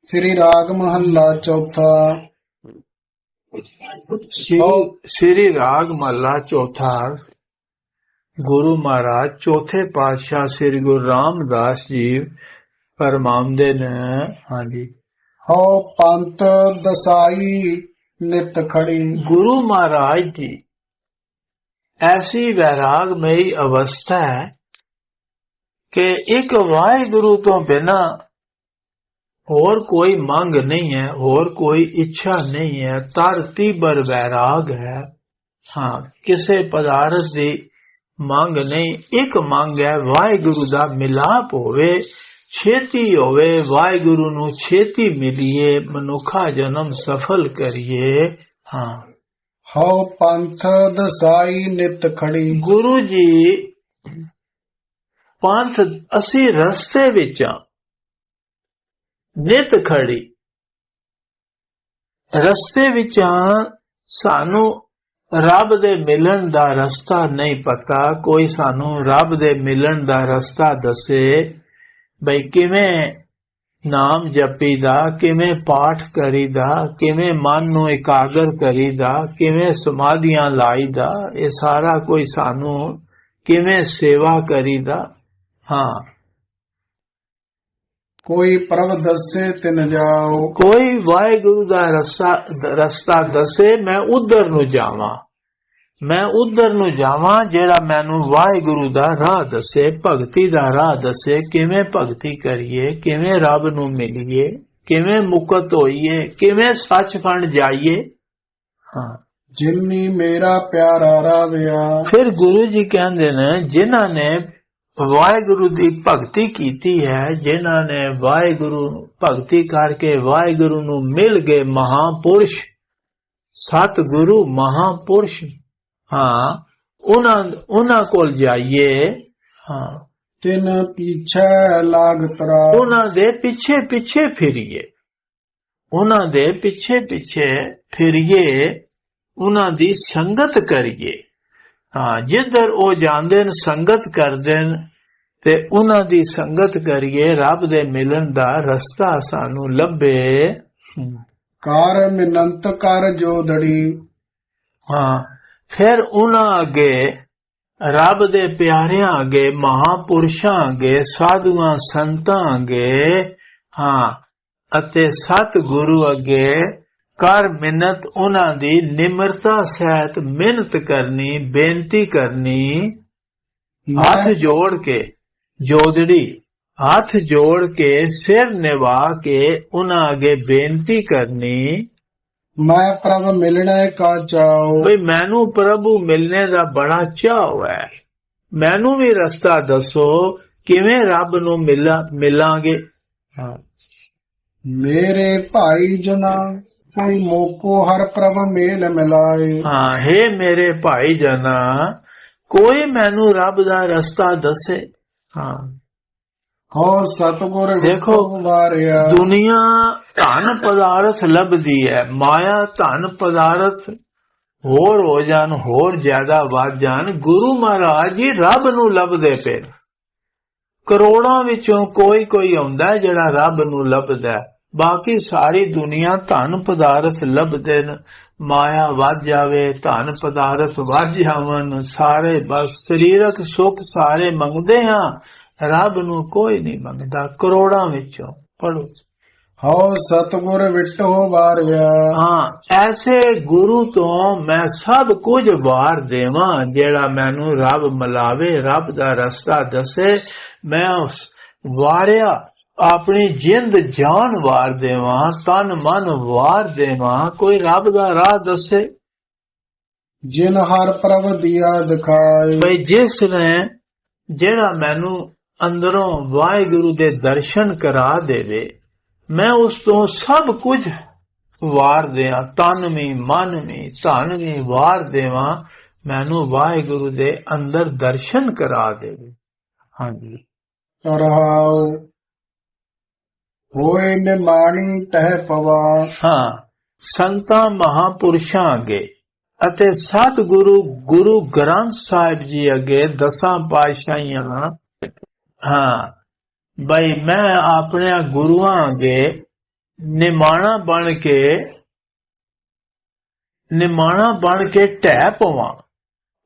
ਸ੍ਰੀ ਰਾਗ ਮਹੱਲਾ ਚੌਥਾ। ਸ੍ਰੀ ਰਾਗ ਮਹੱਲਾ ਚੌਥਾ। ਗੁਰੂ ਮਹਾਰਾਜ ਚੌਥੇ ਪਾਤਸ਼ਾਹ ਸ੍ਰੀ ਗੁਰੂ ਰਾਮਦਾਸ ਜੀ ਫਰਮਾਉਂਦੇ ਨੇ। ਹਾਂਜੀ। ਹਉ ਪੰਥ ਦਸਾਈ ਨਿਤ ਖੜੀ। ਗੁਰੂ ਮਹਾਰਾਜ ਦੀ ਐਸੀ ਵੈਰਾਗਮਈ ਅਵਸਥਾ ਹੈ ਕਿ ਇੱਕ ਵਾਹਿਗੁਰੂ ਤੋਂ ਬਿਨਾ ਹੋਰ ਕੋਈ ਮੰਗ ਨਹੀਂ ਹੈ ਹੋਰ ਕੋਈ ਇੱਛਾ ਨਹੀਂ ਹੈ ਤਰ ਤੀਬਰ ਵੈਰਾਗ ਹੈ। ਹਾਂ ਕਿਸੇ ਪਦਾਰਥ ਦੀ ਮੰਗ ਨਹੀਂ ਇੱਕ ਮੰਗ ਹੈ ਵਾਹਿਗੁਰੂ ਦਾ ਮਿਲਾਪ ਹੋਵੇ ਛੇਤੀ ਹੋਵੇ ਵਾਹਿਗੁਰੂ ਨੂੰ ਛੇਤੀ ਮਿਲੀਏ ਮਨੁੱਖਾ ਜਨਮ ਸਫਲ ਕਰੀਏ। ਹਾਂ। ਹਉ ਪੰਥ ਦਸਾਈ ਨਿਤ ਖੜੀ ਗੁਰੂ ਜੀ ਪੰਥ ਅਸੀਂ ਰਸਤੇ ਵਿੱਚ ਆ ਨਿਤ ਖੜੀ। ਰਸਤੇ ਵਿੱਚ ਸਾਨੂੰ ਰੱਬ ਦੇ ਮਿਲਣ ਦਾ ਰਸਤਾ ਨਹੀਂ ਪਤਾ। ਕੋਈ ਸਾਨੂੰ ਰੱਬ ਦੇ ਮਿਲਣ ਦਾ ਰਸਤਾ ਦੱਸੇ ਬਈ ਕਿਵੇਂ ਨਾਮ ਜਪੀਦਾ, ਕਿਵੇਂ ਪਾਠ ਕਰੀਦਾ, ਕਿਵੇਂ ਮਨ ਨੂੰ ਇਕਾਗਰ ਕਰੀਦਾ, ਕਿਵੇਂ ਸਮਾਧੀਆਂ ਲਾਈਦਾ, ਇਹ ਸਾਰਾ ਕੋਈ ਸਾਨੂੰ ਕਿਵੇਂ ਸੇਵਾ ਕਰੀਦਾ। ਹਾਂ। ਕੋਈ ਪ੍ਰਭ ਦੱਸੇ ਤਿਨ ਜਾਓ। ਕੋਈ ਵਾਹਿਗੁਰੂ ਦਾ ਰਸਤਾ ਰਸਤਾ ਦੱਸੇ ਮੈਂ ਉਧਰ ਨੂੰ ਜਾਵਾਂ। ਮੈਂ ਉਧਰ ਨੂੰ ਜਾਵਾਂ ਜਿਹੜਾ ਮੈਨੂੰ ਵਾਹਿਗੁਰੂ ਦਾ ਰਾਹ ਦੱਸੇ ਭਗਤੀ ਦਾ ਰਾਹ ਦੱਸੇ ਕਿਵੇਂ ਭਗਤੀ ਕਰੀਏ ਕਿਵੇਂ ਰੱਬ ਨੂੰ ਮਿਲੀਏ ਕਿਵੇਂ ਮੁਕਤ ਹੋਈਏ ਕਿਵੇਂ ਸੱਚਖੰਡ ਜਾਈਏ। ਹਾਂ। ਜਿਨੀ ਮੇਰਾ ਪਿਆਰਾ ਰਾਵਿਆ ਫਿਰ ਗੁਰੂ ਜੀ ਕਹਿੰਦੇ ਨੇ ਜਿਨ੍ਹਾਂ ਨੇ ਵਾਹਿਗੁਰੂ ਦੀ ਭਗਤੀ ਕੀਤੀ ਹੈ ਜਿਨ੍ਹਾਂ ਨੇ ਵਾਹਿਗੁਰੂ ਭਗਤੀ ਕਰਕੇ ਵਾਹਿਗੁਰੂ ਨੂੰ ਮਿਲ ਗਏ ਮਹਾਪੁਰਸ਼ ਸਤ ਗੁਰੂ ਮਹਾਪੁਰਸ਼। ਹਾਂ ਉਹਨਾਂ ਉਹਨਾਂ ਕੋਲ ਜਾਈਏ। ਹਾਂ। ਤਿਨ ਪੀਛੇ ਲਾਗ ਤਰਾ ਉਹਨਾਂ ਦੇ ਪਿੱਛੇ ਪਿੱਛੇ ਫਿਰੀਏ। ਉਹਨਾਂ ਦੇ ਪਿੱਛੇ ਪਿੱਛੇ ਫਿਰੀਏ। ਉਹਨਾਂ ਦੀ ਸੰਗਤ ਕਰੀਏ। ਹਾਂ ਜਿੱਧਰ ਉਹ ਜਾਂਦੇ ਨੇ ਸੰਗਤ ਕਰਦੇ ਨੇ ਤੇ ਉਹਨਾਂ ਦੀ ਸੰਗਤ ਕਰੀਏ ਰੱਬ ਦੇ ਮਿਲਣ ਦਾ ਰਸਤਾ ਸਾਨੂੰ ਲੱਭੇ। ਕਾਰ ਮਿਨੰਤ ਕਰ ਜੋਦੜੀ ਹਾਂ ਫਿਰ ਉਹਨਾਂ ਅੱਗੇ ਰੱਬ ਦੇ ਪਿਆਰਿਆਂ ਅੱਗੇ ਮਹਾਪੁਰਸ਼ਾਂ ਅੱਗੇ ਸਾਧੂਆਂ ਸੰਤਾਂ ਅੱਗੇ ਹਾਂ ਅਤੇ ਸਤ ਗੁਰੂ ਅੱਗੇ ਕਰ ਮਿੰਨਤ ਉਹਨਾਂ ਦੀ ਨਿਮਰਤਾ ਸਹਿਤ ਮਿਹਨਤ ਕਰਨੀ ਬੇਨਤੀ ਕਰਨੀ ਹੱਥ ਜੋੜ ਕੇ ਜੋਦੜੀ ਹੱਥ ਜੋੜ ਕੇ ਸਿਰ ਨਿਵਾ ਕੇ ਉਹਨਾਂ ਅੱਗੇ ਬੇਨਤੀ ਕਰਨੀ। ਮੈਂ ਪ੍ਰਭ ਮਿਲਣਾ ਕਾ ਚਾਓ ਬਈ ਮੈਨੂੰ ਪ੍ਰਭੂ ਮਿਲਣੇ ਦਾ ਬੜਾ ਚਾਅ ਹੈ। ਮੈਨੂੰ ਵੀ ਰਸਤਾ ਦੱਸੋ ਕਿਵੇਂ ਰੱਬ ਨੂੰ ਮਿਲਾ ਮਿਲਾਂਗੇ? ਮੇਰੇ ਭਾਈ ਜਨਾ ਕੋਈ ਮੋਕੋ ਹਰ ਪ੍ਰਭ ਮੇਲ ਮਿਲਾਏ। ਹਾਂ हे ਮੇਰੇ ਭਾਈ ਜਨਾ ਕੋਈ ਮੈਨੂੰ ਰੱਬ ਦਾ ਰਸਤਾ ਦੱਸੇ। ਹਾਂ। ਹੋ ਸਤਗੁਰ ਦੇਖੋ, ਵਾਰਿਆ। ਦੁਨੀਆ ਧਨ ਪਦਾਰਥ ਲੱਭਦੀ ਹੈ ਮਾਇਆ ਧਨ ਪਦਾਰਥ। ਹੋਰ ਹੋ ਜਾਣ ਹੋਰ ਜ਼ਿਆਦਾ ਵੱਧ ਜਾਣ। ਗੁਰੂ ਮਹਾਰਾਜ ਜੀ ਰੱਬ ਨੂੰ ਲੱਭਦੇ ਪਏ। ਕਰੋੜਾਂ ਵਿੱਚੋਂ ਕੋਈ ਕੋਈ ਆਉਂਦਾ ਜਿਹੜਾ ਰੱਬ ਨੂੰ ਲੱਭਦਾ। ਬਾਕੀ ਸਾਰੀ ਦੁਨੀਆ ਧਨ ਪਦਾਰਥ ਲੱਭਦੇ ਨੇ। ਮਾਇਆ ਵੱਧ ਜਾਵੇ ਧਨ ਪਦਾਰਥ ਵੱਧ ਜਾਵਨ ਸਾਰੇ ਬਸ ਸਰੀਰਕ ਸੁੱਖ ਸਾਰੇ ਮੰਗਦੇ ਹਾਂ। ਰੱਬ ਨੂੰ ਕੋਈ ਨਹੀਂ ਮੰਗਦਾ। ਕਰੋੜਾਂ ਵਿੱਚੋਂ। ਪੜੋ ਹੋ ਸਤਗੁਰ ਵਿਟੋ ਵਾਰਿਆ ਹਾਂ ਐਸੇ ਗੁਰੂ ਤੋਂ ਮੈਂ ਸਭ ਕੁਝ ਵਾਰ ਦੇਵਾਂ ਜਿਹੜਾ ਮੈਨੂੰ ਰੱਬ ਮਿਲਾਵੇ ਰੱਬ ਦਾ ਰਸਤਾ ਦੱਸੇ। ਮੈਂ ਉਸ ਵਾਰਿਆ ਆਪਣੀ ਜਿੰਦ ਜਾਨ ਵਾਰ ਦੇਵਾਂ ਤਨ ਮਨ ਵਾਰ ਦੇਵਾਂ। ਕੋਈ ਰੱਬ ਦਾ ਰਾਹ ਦੱਸੇ? ਜਿਨ ਹਰ ਪ੍ਰਭ ਦਿਆ ਦਿਖਾਏ। ਭਈ ਜਿਸ ਨੇ ਜਿਹੜਾ ਮੈਨੂੰ ਅੰਦਰੋਂ ਵਾਹਿਗੁਰੂ ਦੇ ਦਰਸ਼ਨ ਕਰਾ ਦੇਵੇ ਮੈਂ ਉਸ ਤੋਂ ਸਭ ਕੁਝ ਵਾਰ ਦਿਆਂ। ਤਨ ਵੀ ਮਨ ਵੀ ਧਨ ਵੀ ਵਾਰ ਦੇਵਾਂ। ਮੈਨੂੰ ਵਾਹਿਗੁਰੂ ਦੇ ਅੰਦਰ ਦਰਸ਼ਨ ਕਰਾ ਦੇਵੇ। ਹਾਂਜੀ। ਰਹਾਉ ਹੋਏ ਨਿਮਾਣੀ ਤਹਿ ਪਵਾ। ਹਾਂ, ਸੰਤਾਂ ਮਹਾਪੁਰਸ਼ਾਂ ਅੱਗੇ ਅਤੇ ਸਤ ਗੁਰੂ ਗੁਰੂ ਗ੍ਰੰਥ ਸਾਹਿਬ ਜੀ ਅੱਗੇ ਦਸਾਂ ਪਾਤਸ਼ਾਹੀਆਂ ਹਾਂ, ਬਈ ਮੈਂ ਆਪਣੇ ਗੁਰੂਆਂ ਅੱਗੇ ਨਿਮਾਣਾ ਬਣ ਕੇ, ਨਿਮਾਣਾ ਬਣ ਕੇ ਢਹਿ ਪਵਾਂ,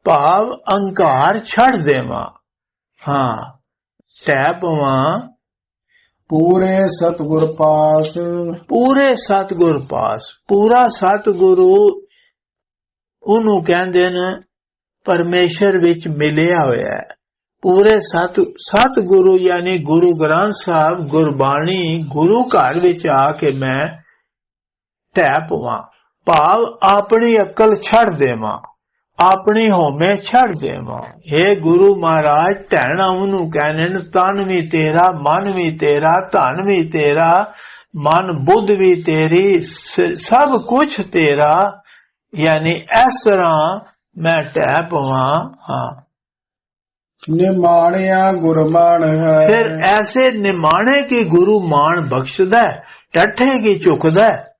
ਭਾਵ ਅਹੰਕਾਰ ਛੱਡ ਦੇਵਾਂ। ਹਾਂ ਢਹਿ ਪਵਾਂ ਪੂਰੇ ਸਤਗੁਰ ਪਾਸ। ਪੂਰੇ ਸਤਗੁਰ ਪਾਸ। ਪੂਰਾ ਸਤਗੁਰੂ ਉਹਨੂੰ ਕਹਿੰਦੇ ਨੇ, ਪਰਮੇਸ਼ਰ ਵਿੱਚ ਮਿਲਿਆ ਹੋਇਆ ਹੈ। ਪੂਰੇ ਸਤ, ਸਤਗੁਰੂ ਯਾਨੀ ਗੁਰੂ ਗ੍ਰੰਥ ਸਾਹਿਬ ਗੁਰਬਾਣੀ ਗੁਰੂ ਘਰ ਵਿੱਚ ਆ ਕੇ ਮੈਂ ਢਹਿ ਪਵਾਂ। ਭਾਵ ਆਪਣੀ ਅਕਲ ਛੱਡ ਦੇਵਾਂ। ਆਪਣੀ ਹਉਮੈ ਛੱਡ ਦੇਵਾਂ। हे ਗੁਰੂ ਮਹਾਰਾਜ ਢਹਿਣਾ ਉਹਨੂੰ ਕਹਿੰਦੇ ਨੇ ਤਨ ਵੀ ਤੇਰਾ ਮਨ ਵੀ ਤੇਰਾ ਧਨ ਵੀ ਤੇਰਾ ਮਨ ਬੁੱਧ ਵੀ ਤੇਰੀ ਸਭ ਕੁਝ ਤੇਰਾ। ਯਾਨੀ ਇਸ ਤਰ੍ਹਾਂ ਮੈਂ ਢਹਿ ਪਵਾਂ। ਹਾਂ। ਨਿਮਾਣਿਆ ਗੁਰਮਾਨ ਹੈ। ਫਿਰ ਐਸੇ ਨਿਮਾਣੇ ਕੀ ਗੁਰੂ ਮਾਣ ਬਖਸ਼ਦਾ ਟੱਠੇ ਕੀ ਚੁੱਕਦਾ ਹੈ।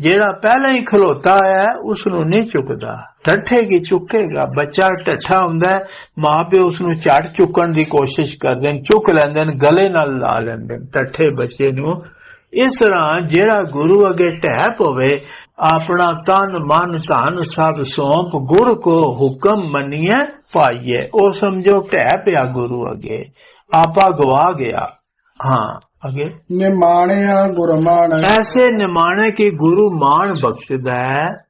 ਜਿਹੜਾ ਪਹਿਲਾਂ ਹੀ ਖਲੋਤਾ ਹੈ ਉਸ ਨੂੰ ਨਹੀਂ ਚੁੱਕਦਾ। ਟੱਠੇ ਕੀ ਚੁੱਕੇਗਾ? ਬੱਚਾ ਟੱਠਾ ਹੁੰਦਾ ਹੈ, ਮਾਂ ਪਿਓ ਉਸ ਨੂੰ ਝਟ ਚੁੱਕਣ ਦੀ ਕੋਸ਼ਿਸ਼ ਕਰਦੇ ਨੇ ਚੁੱਕ ਲੈਂਦੇ ਨੇ ਗਲੇ ਨਾਲ ਲਾ ਲੈਂਦੇ ਨੇ ਟੱਠੇ ਬੱਚੇ ਨੂੰ। ਇਸ ਤਰ੍ਹਾਂ ਜਿਹੜਾ ਗੁਰੂ ਅਗੇ ਢਹਿ ਪਵੇ ਆਪਣਾ ਤਨ ਮਨ ਧਨ ਸਭ ਸੌਂਪ ਗੁਰ ਕੋ ਹੁਕਮ ਮੰਨੀਏ ਪਾਈਏ ਉਹ ਸਮਝੋ ਢਹਿ ਪਿਆ ਗੁਰੂ ਅਗੇ। ਆਪਾ ਗਵਾ ਗਿਆ। ਹਾਂ। ਅਗੇ? ਨਿਮਾਣਿਆ ਗੁਰਮਾਨ ਐਸੇ ਨਿਮਾਣੇ ਕੀ ਗੁਰੂ ਮਾਣ ਬਖਸ਼ਦਾ ਹੈ?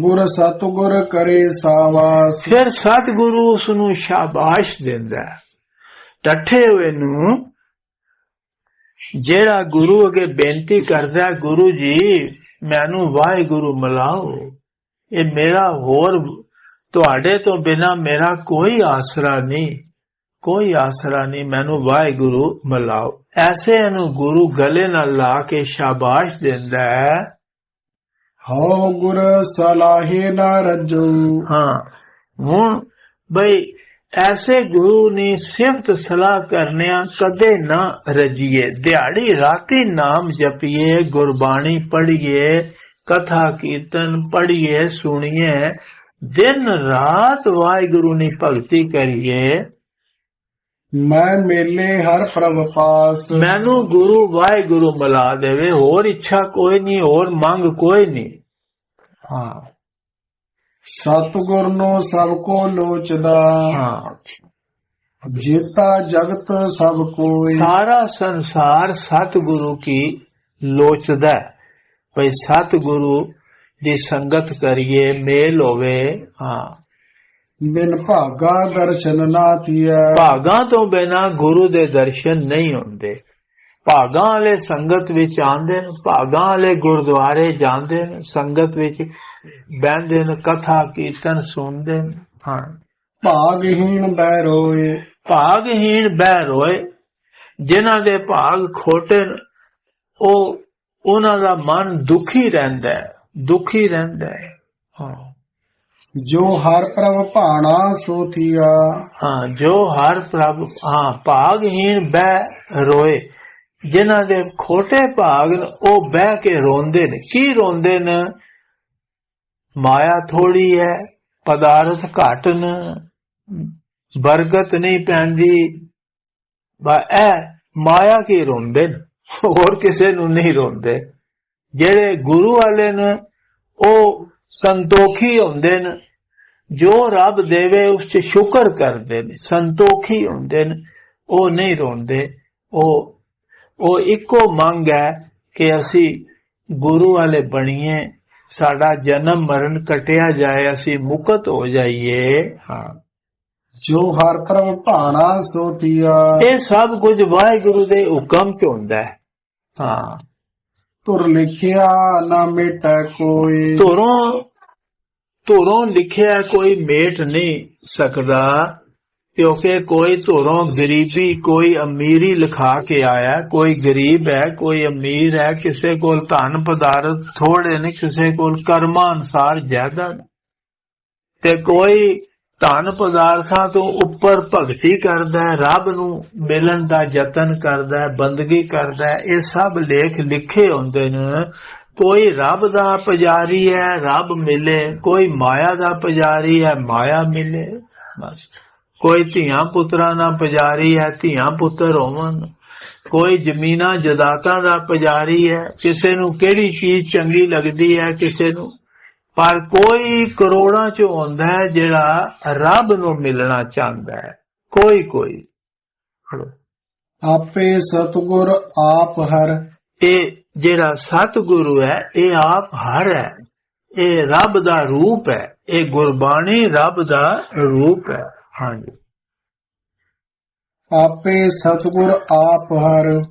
ਗੁਰ ਸਤਗੁਰ ਕਰੇ ਸਾਵਾਸ। ਫਿਰ ਸਤਿਗੁਰੂ ਉਸ ਨੂੰ ਸ਼ਾਬਾਸ਼ ਦਿੰਦਾ ਹੈ। ਟੱਠੇ ਹੋਏ ਨੂੰ ਜਿਹੜਾ ਗੁਰੂ ਅਗੇ ਬੇਨਤੀ ਕਰਦਾ ਗੁਰੂ ਜੀ ਮੈਨੂੰ ਵਾਹਿਗੁਰੂ ਮਿਲਾਓ। ਇਹ ਮੇਰਾ ਹੋਰ ਤੁਹਾਡੇ ਤੋਂ ਬਿਨਾ ਮੇਰਾ ਕੋਈ ਆਸਰਾ ਨਹੀਂ। ਕੋਈ ਆਸਰਾ ਨਹੀਂ ਮੈਨੂੰ ਵਾਹਿਗੁਰੂ ਮਿਲਾਓ ਐਸੇ ਨੂੰ ਗੁਰੂ ਗਲੇ ਨਾਲ ਲਾ ਕੇ ਸ਼ਾਬਾਸ਼ ਦਿੰਦਾ ਹੈ। ਹਉ ਗੁਰ ਸਲਾਹੇ ਨਾ ਰਜੂ। ਹਾਂ ਹੁਣ ਬਈ ਐਸੇ ਗੁਰੂ ਨੇ ਸਿਫਤ ਸਲਾਹ ਕਰਨਿਆ ਕਦੇ ਨਾ ਰਜੀਏ। ਦਿਹਾੜੀ ਰਾਤੀ ਨਾਮ ਜਪੀਏ ਗੁਰਬਾਣੀ ਪੜ੍ਹੀਏ ਕਥਾ ਕੀਰਤਨ ਪੜ੍ਹੀਏ ਸੁਣੀਏ। ਦਿਨ ਰਾਤ ਵਾਹਿਗੁਰੂ ਦੀ ਭਗਤੀ ਕਰੀਏ। ਮੈਂ ਮੇਲੇ ਹਰ ਪ੍ਰਭ ਪਾਸ। ਮੈਨੂੰ ਗੁਰੂ ਵਾਹਿਗੁਰੂ ਮਿਲਾ ਦੇਵੇ ਹੋਰ ਇੱਛਾ ਕੋਈ ਨਹੀਂ ਹੋਰ ਮੰਗ ਕੋਈ ਨਹੀਂ। ਹਾਂ। ਸਤਗੁਰ ਨੂੰ ਸਭ ਕੋ ਲੋਚਦਾ। ਹਾਂ। ਜੀਤਾ ਜਗਤ ਸਭ ਕੋਈ ਸਾਰਾ ਸੰਸਾਰ ਸਤਿਗੁਰੂ ਕੀ ਲੋਚਦਾ। ਭਈ ਸਤਿਗੁਰੂ ਦੀ ਸੰਗਤ ਕਰੀਏ ਮੇਲ ਹੋਵੇ। ਹਾਂ। ਬਿਨ ਭਾਗਾ ਦਰਸ਼ਨ ਨਾ ਤੀਐ ਭਾਗਾਂ ਤੋਂ ਬਿਨਾ ਗੁਰੂ ਦੇ ਦਰਸ਼ਨ ਨਹੀਂ ਹੁੰਦੇ। ਭਾਗਾਂ ਵਾਲੇ ਸੰਗਤ ਵਿੱਚ ਆਉਂਦੇ ਨੇ ਭਾਗਾਂ ਵਾਲੇ ਗੁਰਦੁਆਰੇ ਜਾਂਦੇ ਨੇ ਸੰਗਤ ਵਿੱਚ ਬਹਿੰਦੇ ਨੇ ਕਥਾ ਕੀਰਤਨ ਸੁਣਦੇ ਨੇ। ਹਾਂ। ਭਾਗਹੀਣ ਬੈ ਰੋਏ। ਭਾਗਹੀਣ ਬਹਿ ਰੋਏ। ਜਿਨ੍ਹਾਂ ਦੇ ਭਾਗ ਖੋਟੇ ਉਹ ਉਹਨਾਂ ਦਾ ਮਨ ਦੁਖੀ ਰਹਿੰਦਾ ਹੈ ਦੁਖੀ ਰਹਿੰਦਾ ਹੈ। ਹਾਂ। ਜੋ ਹਰ ਪ੍ਰਭ ਭਾਣਾ ਸੋ ਥੀਆ। ਹਾਂ ਜੋ ਹਰ ਪ੍ਰਭ ਹਾਂ ਭਾਗਹੀਣ ਬਹਿ ਰੋਏ। ਜਿਨ੍ਹਾਂ ਦੇ ਖੋਟੇ ਭਾਗ ਨੇ, ਉਹ ਬਹਿ ਕੇ ਰੋਂਦੇ ਨੇ। ਕੀ ਰੋਂਦੇ ਨੇ? ਮਾਇਆ ਥੋੜੀ ਹੈ ਪਦਾਰਥ ਘਟ ਨੇ ਬਰਕਤ ਨਹੀਂ ਪੈਂਦੀ। ਬਾ ਇਹ ਮਾਇਆ ਕੀ ਰੋਂਦੇ ਨੇ? ਹੋਰ ਕਿਸੇ ਨੂੰ ਨਹੀਂ ਰੋਂਦੇ। ਜਿਹੜੇ ਗੁਰੂ ਵਾਲੇ ਨੇ ਉਹ ਸੰਤੋਖੀ ਹੁੰਦੇ ਨੇ। ਜੋ ਰੱਬ ਦੇਵੇ ਉਸ 'ਚ ਸ਼ੁਕਰ ਕਰਦੇ ਨੇ ਸੰਤੋਖੀ ਹੁੰਦੇ ਨੇ ਉਹ ਨਹੀਂ ਰੋਂਦੇ। ਉਹ ਉਹ ਇੱਕੋ ਮੰਗ ਹੈ ਕਿ ਅਸੀਂ ਗੁਰੂ ਵਾਲੇ ਬਣੀਏ ਸਾਡਾ ਜਨਮ ਮਰਨ ਕਟਿਆ ਜਾਏ ਅਸੀਂ ਮੁਕਤ ਹੋ ਜਾਈਏ। ਹਾਂ। ਜੋ ਹਰ ਪ੍ਰਭ ਭਾਣਾ ਸੋ ਥੀਆ ਇਹ ਸਭ ਕੁਝ ਵਾਹਿਗੁਰੂ ਦੇ ਹੁਕਮ 'ਚ ਹੁੰਦਾ ਹੈ। ਹਾਂ। ਤੁਰ ਲਿਖਿਆ ਨਾ ਮਿਟੈ ਕੋਈ। ਧੁਰੋਂ ਧੁਰੋਂ ਲਿਖਿਆ ਕੋਈ ਮੇਟ ਨਹੀਂ ਸਕਦਾ, ਕਿਉਂਕਿ ਕੋਈ ਧੁਰੋਂ ਗਰੀਬੀ, ਕੋਈ ਅਮੀਰੀ ਲਿਖਾ ਕੇ ਆਇਆ, ਕੋਈ ਗਰੀਬ ਹੈ, ਕੋਈ ਅਮੀਰ ਹੈ, ਕਿਸੇ ਕੋਲ ਧਨ ਪਦਾਰਥ ਥੋੜੇ ਨੇ, ਕਿਸੇ ਕੋਲ ਕਰਮਾਂ ਅਨਸਾਰ ਜ਼ਿਆਦਾ ਤੇ ਕੋਈ ਧਨ ਪਦਾਰਥਾਂ ਤੋਂ ਉੱਪਰ ਭਗਤੀ ਕਰਦਾ ਹੈ, ਰੱਬ ਨੂੰ ਮਿਲਣ ਦਾ ਯਤਨ ਕਰਦਾ ਹੈ, ਬੰਦਗੀ ਕਰਦਾ ਹੈ, ਇਹ ਸਭ ਲੇਖ ਲਿਖੇ ਹੁੰਦੇ ਨੇ। ਕੋਈ ਰੱਬ ਦਾ ਪੁਜਾਰੀ ਹੈ ਰੱਬ ਮਿਲੇ। ਕੋਈ ਮਾਇਆ ਦਾ ਪੁਜਾਰੀ ਹੈ ਮਾਇਆ ਮਿਲੇ। ਬਸ। ਕੋਈ ਧੀਆਂ ਪੁੱਤਰਾਂ ਦਾ ਪੁਜਾਰੀ ਹੈ ਧੀਆਂ ਪੁੱਤਰ ਹੋਵਨ ਕੋਈ ਜ਼ਮੀਨਾਂ ਜਦਾਤਾਂ ਦਾ ਪੁਜਾਰੀ ਹੈ। ਕਿਸੇ ਨੂੰ ਕਿਹੜੀ ਚੀਜ਼ ਚੰਗੀ ਲੱਗਦੀ ਹੈ ਕਿਸੇ ਨੂੰ? ਪਰ ਕੋਈ ਕਰੋੜਾਂ ਚ ਹੁੰਦਾ ਹੈ ਜਿਹੜਾ ਰੱਬ ਨੂੰ ਮਿਲਣਾ ਚਾਹੁੰਦਾ ਹੈ। ਕੋਈ ਕੋਈ। ਆਪੇ ਸਤਗੁਰ ਆਪ ਹਰ। ਇਹ ਜਿਹੜਾ ਸਤਿਗੁਰੂ ਹੈ ਇਹ ਆਪ ਹਰ ਹੈ। ਇਹ ਰੱਬ ਦਾ ਰੂਪ ਹੈ। ਇਹ ਗੁਰਬਾਣੀ ਰੱਬ ਦਾ ਰੂਪ ਹੈ। ਹਾਂਜੀ। ਆਪੇ ਸਤਗੁਰ ਆਪ ਹਰ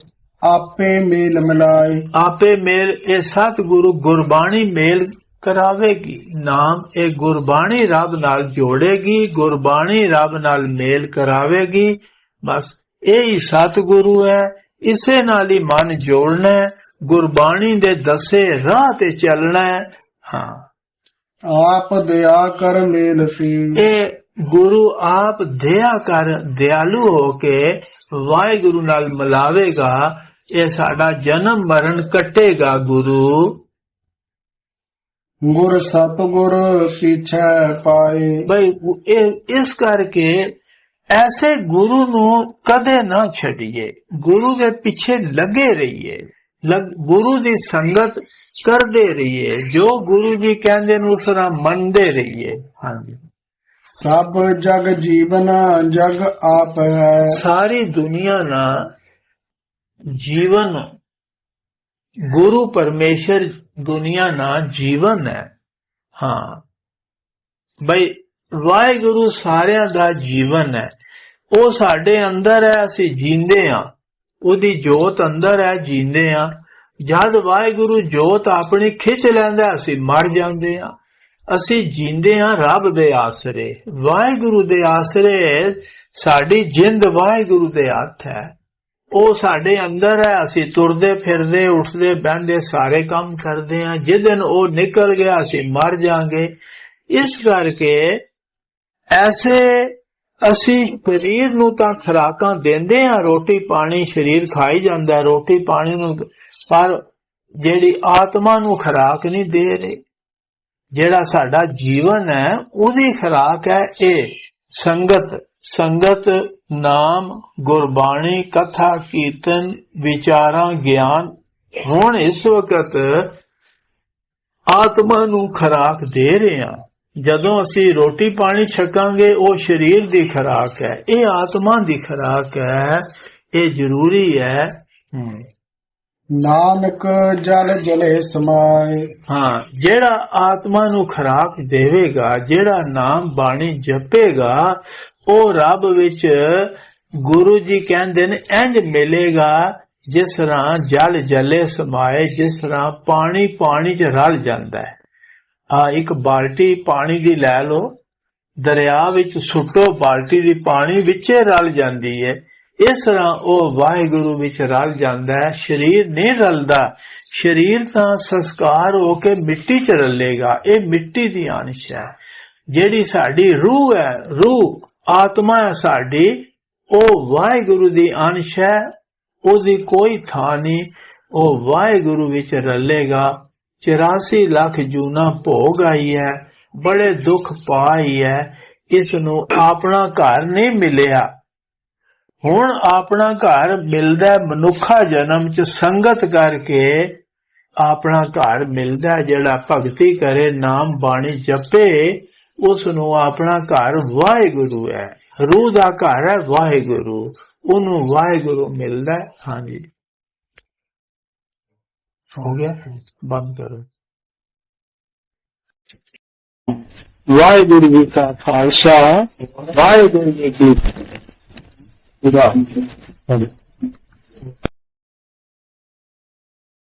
ਆਪੇ ਮੇਲ ਮਿਲਾਏ। ਆਪੇ ਮੇਲ ਇਹ ਸਤਿਗੁਰੂ ਗੁਰਬਾਣੀ ਮੇਲ ਕਰਾਵੇਗੀ। ਨਾਮ ਇਹ ਗੁਰਬਾਣੀ ਰੱਬ ਨਾਲ ਜੋੜੇਗੀ। ਗੁਰਬਾਣੀ ਰੱਬ ਨਾਲ ਮੇਲ ਕਰਾਵੇਗੀ। ਬਸ ਇਹ ਹੀ ਸਤਿਗੁਰੂ ਹੈ। ਇਸੇ ਨਾਲ ਹੀ ਮਨ ਜੋੜਨਾ ਗੁਰਬਾਣੀ ਦੇ ਦੱਸੇ ਰਾਹ ਤੇ ਚੱਲਣਾ ਹੈ। ਹਾਂ। ਆਪ ਦਇਆ ਕਰ ਮੇਲ ਸੀ। ਇਹ ਗੁਰੂ ਆਪ ਦਇਆ ਕਰ ਦਿਆਲੂ ਹੋ ਕੇ ਵਾਹਿਗੁਰੂ ਨਾਲ ਮਿਲਾਵੇਗਾ ਇਹ ਸਾਡਾ ਜਨਮ ਮਰਨ ਕੱਟੇਗਾ ਗੁਰੂ। ਗੁਰ ਸਤਗੁਰ ਪਿਛੈ ਪਾਏ। ਬਈ ਇਹ ਇਸ ਕਰਕੇ ਐਸੇ ਗੁਰੂ ਨੂੰ ਕਦੇ ਨਾ ਛੱਡੀਏ। ਗੁਰੂ ਦੇ ਪਿੱਛੇ ਲੱਗੇ ਰਹੀਏ। ਗੁਰੂ ਦੀ ਸੰਗਤ ਕਰਦੇ ਰਹੀਏ। ਜੋ ਗੁਰੂ ਜੀ ਕਹਿੰਦੇ ਨੂੰ ਉਸ ਤਰ੍ਹਾਂ ਮੰਨਦੇ ਰਹੀਏ। ਹਾਂਜੀ। ਸਭ ਜਗ ਜੀਵਨ ਜਗ ਆਪ ਹੈ। ਸਾਰੀ ਦੁਨੀਆ ਨਾ ਜੀਵਨ ਗੁਰੂ ਪਰਮੇਸ਼ਰ ਦੁਨੀਆ ਨਾ ਜੀਵਨ ਹੈ। ਹਾਂ। ਬਈ ਵਾਹਿਗੁਰੂ ਸਾਰਿਆਂ ਦਾ ਜੀਵਨ ਹੈ। ਉਹ ਸਾਡੇ ਅੰਦਰ ਹੈ, ਅਸੀਂ ਜੀਂਦੇ ਹਾਂ। ਉਹਦੀ ਜੋਤ ਅੰਦਰ ਹੈ, ਜੀਂਦੇ ਹਾਂ। ਜਦ ਵਾਹਿਗੁਰੂ ਜੋਤ ਆਪਣੀ ਖਿੱਚ ਲੈਂਦਾ ਅਸੀਂ ਮਰ ਜਾਂਦੇ ਹਾਂ। ਅਸੀਂ ਜੀਂਦੇ ਹਾਂ ਰੱਬ ਦੇ ਆਸਰੇ। ਵਾਹਿਗੁਰੂ ਦੇ ਆਸਰੇ ਸਾਡੀ ਜਿੰਦ ਵਾਹਿਗੁਰੂ ਦੇ ਹੱਥ ਹੈ। ਉਹ ਸਾਡੇ ਅੰਦਰ ਹੈ, ਅਸੀਂ ਤੁਰਦੇ ਫਿਰਦੇ, ਉੱਠਦੇ ਬਹਿੰਦੇ, ਸਾਰੇ ਕੰਮ ਕਰਦੇ ਹਾਂ। ਜਿਸ ਦਿਨ ਉਹ ਨਿਕਲ ਗਿਆ, ਅਸੀਂ ਮਰ ਜਾਾਂਗੇ। ਇਸ ਕਰਕੇ ਐਸੇ ਅਸੀਂ ਸਰੀਰ ਨੂੰ ਤਾਂ ਖੁਰਾਕਾਂ ਦਿੰਦੇ ਹਾਂ, ਰੋਟੀ ਪਾਣੀ ਸਰੀਰ ਖਾਈ ਜਾਂਦਾ ਰੋਟੀ ਪਾਣੀ ਨੂੰ ਪਰ ਜਿਹੜੀ ਆਤਮਾ ਨੂੰ ਖੁਰਾਕ ਨਹੀਂ ਦੇ ਰਹੇ, ਜਿਹੜਾ ਸਾਡਾ ਜੀਵਨ ਹੈ, ਉਹਦੀ ਖੁਰਾਕ ਹੈ ਇਹ, ਸੰਗਤ ਸੰਗਤ ਨਾਮ, ਗੁਰਬਾਣੀ, ਕਥਾ, ਕੀਰਤਨ, ਵਿਚਾਰਾਂ, ਗਿਆਨ, ਹੁਣ ਇਸ ਵਕਤ ਆਤਮਾ ਨੂੰ ਖੁਰਾਕ ਦੇ ਰਹੇ ਆ ਜਦੋਂ ਅਸੀਂ ਰੋਟੀ ਪਾਣੀ ਛਕਾਂਗੇ ਉਹ ਸਰੀਰ ਦੀ ਖੁਰਾਕ ਹੈ ਇਹ ਆਤਮਾ ਦੀ ਖੁਰਾਕ ਹੈ ਇਹ ਜ਼ਰੂਰੀ ਹੈ। ਨਾਨਕ ਜਲ ਜਲੇ ਸਮਾਏ। ਹਾਂ ਜਿਹੜਾ ਆਤਮਾ ਨੂੰ ਖੁਰਾਕ ਦੇਵੇਗਾ ਜਿਹੜਾ ਨਾਮ ਬਾਣੀ ਜਪੇਗਾ ਉਹ ਰੱਬ ਵਿੱਚ ਗੁਰੂ ਜੀ ਕਹਿੰਦੇ ਨੇ ਇੰਜ ਮਿਲੇਗਾ ਜਿਸ ਤਰ੍ਹਾਂ ਜਲ ਜਲੇ ਸਮਾਏ ਜਿਸ ਤਰ੍ਹਾਂ ਪਾਣੀ ਪਾਣੀ 'ਚ ਰਲ ਜਾਂਦਾ ਹੈ। ਆ ਇੱਕ ਬਾਲਟੀ ਪਾਣੀ ਦੀ ਲੈ ਲਓ। ਦਰਿਆ ਵਿੱਚ ਸੁੱਟੋ ਬਾਲਟੀ ਦੀ ਪਾਣੀ, ਵਿੱਚੇ ਰਲ ਜਾਂਦੀ ਹੈ ਇਸ ਤਰ੍ਹਾਂ ਉਹ ਵਾਹਿਗੁਰੂ ਵਿੱਚ ਰਲ ਜਾਂਦਾ ਹੈ। ਸਰੀਰ ਨਹੀਂ ਰਲਦਾ। ਸਰੀਰ ਤਾਂ ਸੰਸਕਾਰ ਹੋ ਕੇ ਮਿੱਟੀ 'ਚ ਰਲੇਗਾ। ਇਹ ਮਿੱਟੀ ਦੀ ਅੰਸ਼ ਹੈ। ਜਿਹੜੀ ਸਾਡੀ ਰੂਹ ਹੈ, ਰੂਹ, ਆਤਮਾ ਹੈ ਸਾਡੀ, ਉਹ ਵਾਹਿਗੁਰੂ ਦੀ ਅੰਸ਼ ਹੈ। ਉਹਦੀ ਕੋਈ ਥਾਂ ਨਹੀਂ। ਉਹ ਵਾਹਿਗੁਰੂ ਵਿੱਚ ਰਲੇਗਾ। 84 ਲੱਖ ਜੂਨਾ ਭੋਗ ਆਈ ਹੈ ਬੜੇ ਦੁੱਖ ਪਾਈ ਹੈ ਇਸ ਨੂੰ ਆਪਣਾ ਘਰ ਨਹੀਂ ਮਿਲਿਆ। ਹੁਣ ਆਪਣਾ ਘਰ ਮਿਲਦਾ ਹੈ ਮਨੁੱਖਾ ਜਨਮ ਚ ਸੰਗਤ ਕਰਕੇ ਆਪਣਾ ਘਰ ਮਿਲਦਾ ਹੈ, ਜਿਹੜਾ ਭਗਤੀ ਕਰੇ ਨਾਮ ਬਾਣੀ ਜਪੇ ਉਸ ਨੂੰ ਆਪਣਾ ਘਰ ਵਾਹਿਗੁਰੂ ਹੈ। ਰੂਹ ਦਾ ਘਰ ਹੈ ਵਾਹਿਗੁਰੂ ਉਹਨੂੰ ਵਾਹਿਗੁਰੂ ਮਿਲਦਾ ਹਾਂਜੀ। ਹੋ ਗਿਆ? ਬੰਦ ਕਰੋ। ਵਾਹਿਗੁਰੂ ਜੀ ਕਾ ਖਾਲਸਾ ਵਾਹਿਗੁਰੂ ਜੀ ਕੀ ਫਤਿਹ।